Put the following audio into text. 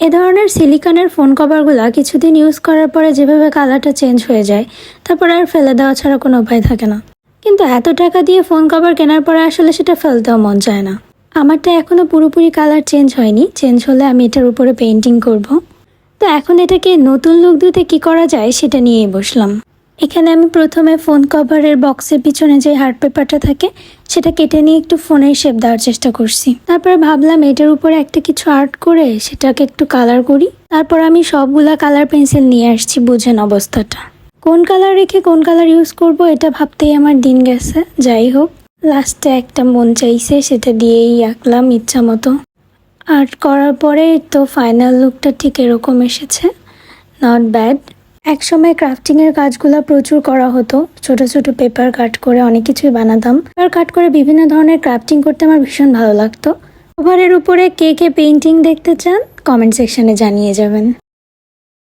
এ ধরনের সিলিকনের ফোন কভারগুলো কিছুদিন ইউজ করার পরে যেভাবে কালারটা চেঞ্জ হয়ে যায়, তারপর আর ফেলে দেওয়া ছাড়া কোনো উপায় থাকে না। কিন্তু এত টাকা দিয়ে ফোন কভার কেনার পরে আসলে সেটা ফেলতেও মন যায় না। আমারটা এখনও পুরোপুরি কালার চেঞ্জ হয়নি। চেঞ্জ হলে আমি এটার উপরে পেন্টিং করব। তো এখন এটাকে নতুন লুক দিতে কী করা যায় সেটা নিয়েই বসলাম। এখানে আমি প্রথমে ফোন কভারের বক্সের পিছনে যে হার্ড পেপারটা থাকে, সেটা কেটে নিয়ে একটু ফোনের শেপ দেওয়ার চেষ্টা করছি। তারপরে ভাবলাম এটার উপরে একটা কিছু আর্ট করে সেটাকে একটু কালার করি। তারপর আমি সবগুলা কালার পেন্সিল নিয়ে আসছি বুঝেন অবস্থাটা। কোন কালার রেখে কোন কালার ইউজ করব এটা ভাবতেই আমার দিন গেছে, যাই হোক। লাস্টে একটা মন চাইছে, সেটা দিয়েই আঁকলাম ইচ্ছা মতো। আর্ট করার পরে তো ফাইনাল লুকটা ঠিক এরকম এসেছে। নট ব্যাড একসময় ক্রাফটিংয়ের কাজগুলো প্রচুর করা হতো। ছোট ছোট পেপার কাট করে অনেক কিছুই বানাতাম। পেপার কাট করে বিভিন্ন ধরনের ক্রাফটিং করতে আমার ভীষণ ভালো লাগতো। ওভারের উপরে কে কে পেইন্টিং দেখতে চান? কমেন্ট সেকশনে জানিয়ে যাবেন।